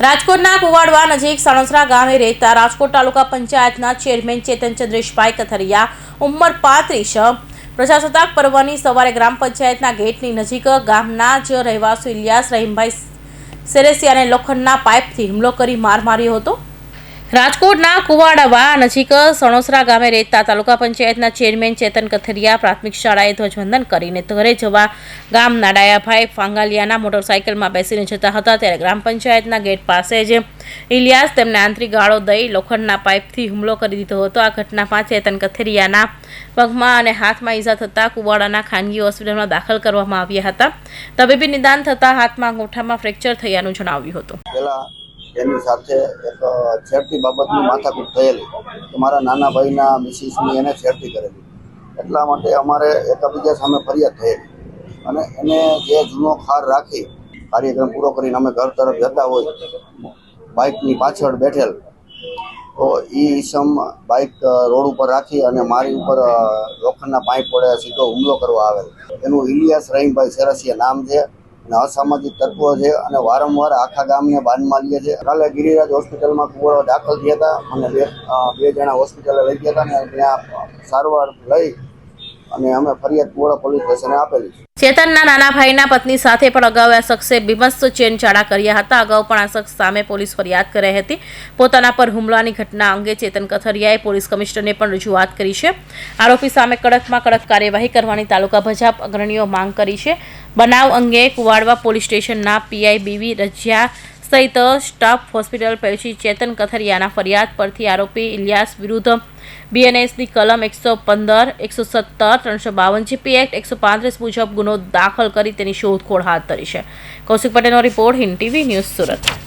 રાજકોટના કુવાડવા નજીક સણોસરા ગામે રહેતા રાજકોટ તાલુકા પંચાયતના ચેરમેન ચેતન ચંદ્રેશભાઈ કથરિયા ઉંમર પાંત્રીસ પ્રજાસત્તાક પર્વની સવારે ગ્રામ પંચાયતના ગેટની નજીક ગામના જ રહેવાસી ઇલિયાસ રહીમભાઈ સેરેસિયાને લોખંડના પાઇપથી હુમલો કરી માર માર્યો હતો. રાજકોટના કુવાડવા નજીક સણોસરા ગામે રહેતા તાલુકા પંચાયતના ચેરમેન ચેતન કથરિયા પ્રાથમિક શાળાએ ધ્વજવંદન કરીને ઘરે જવા ગામના ડાયાભાઈ ફાંગાલિયાના મોટરસાઇકલમાં બેસીને જતા હતા. ત્યારે ગ્રામ પંચાયતના ગેટ પાસે જ ઇલિયાસ તેમને આંતરિક ગાળો દઈ લોખંડના પાઇપથી હુમલો કરી દીધો હતો. આ ઘટનામાં ચેતન કથરિયાના પગમાં અને હાથમાં ઈજા થતાં કુવાડાના ખાનગી હોસ્પિટલમાં દાખલ કરવામાં આવ્યા હતા. તબીબી નિદાન થતાં હાથમાં અંગૂઠામાં ફ્રેક્ચર થયાનું જણાવ્યું હતું. એની સાથે એક છેડતી બાબતની માથાકૂટ થયેલી કે મારા નાના ભાઈના મિસિસની એને છેડતી કરેલી. એટલા માટે અમારે એકબીજા સામે ફરિયાદ થયેલી. અને એને જે જૂનો ખાર રાખી કાર્યક્રમ પૂરો કરીને અમે ઘર તરફ જતા હોય બાઇકની પાછળ બેઠેલ, તો એ ઈસમ બાઇક રોડ ઉપર રાખી અને મારી ઉપર લોખંડના પાઇપ વડે સીધો હુમલો કરવા આવેલ. એનું ઇલિયાસ રહીમભાઈ સેરસિયા નામ છે. અને અસામાજિક તત્વો છે અને વારંવાર આખા ગામને બાનમાં લે છે. કાલે ગિરિરાજ હોસ્પિટલમાં કુંવરો દાખલ થયા હતા અને બે જણા હોસ્પિટલે લઈ ગયા હતા અને ત્યાં સારવાર લઈ અને અમે ફરિયાદ કુવાડા પોલીસ સ્ટેશને આપેલી છે. ચેતનના નાના ભાઈના પત્ની સાથે પણ અગાઉ આ શખ્સે બીભત્સ ચેનચાળા કર્યા હતા. અગાઉ પણ આ શખ્સ સામે પોલીસ ફરિયાદ કરાઈ હતી. પોતાના પર હુમલાની ઘટના અંગે ચેતન કથરિયાએ પોલીસ કમિશનરને પણ રજૂઆત કરી છે. આરોપી સામે કડકમાં કડક કાર્યવાહી કરવાની તાલુકા ભજપ અગ્રણીઓ માંગ કરી છે. બનાવ અંગે કુવાડવા પોલીસ સ્ટેશનના પીઆઈ બીવી રજિયા સહિત સ્ટાફ હોસ્પિટલ પહોંચી ચેતન કથરિયાના ફરિયાદ પરથી આરોપી ઇલિયાસ વિરુદ્ધ બીએનએસની કલમ એકસો પંદર, એકસો સત્તર, ત્રણસો બાવન જીપી એક્ટ, એકસો પાંત્રીસ મુજબ ગુનો દાખલ કરી તેની શોધખોળ હાથ ધરી છે. કૌશિક પટેલનો report Hind TV news Surat.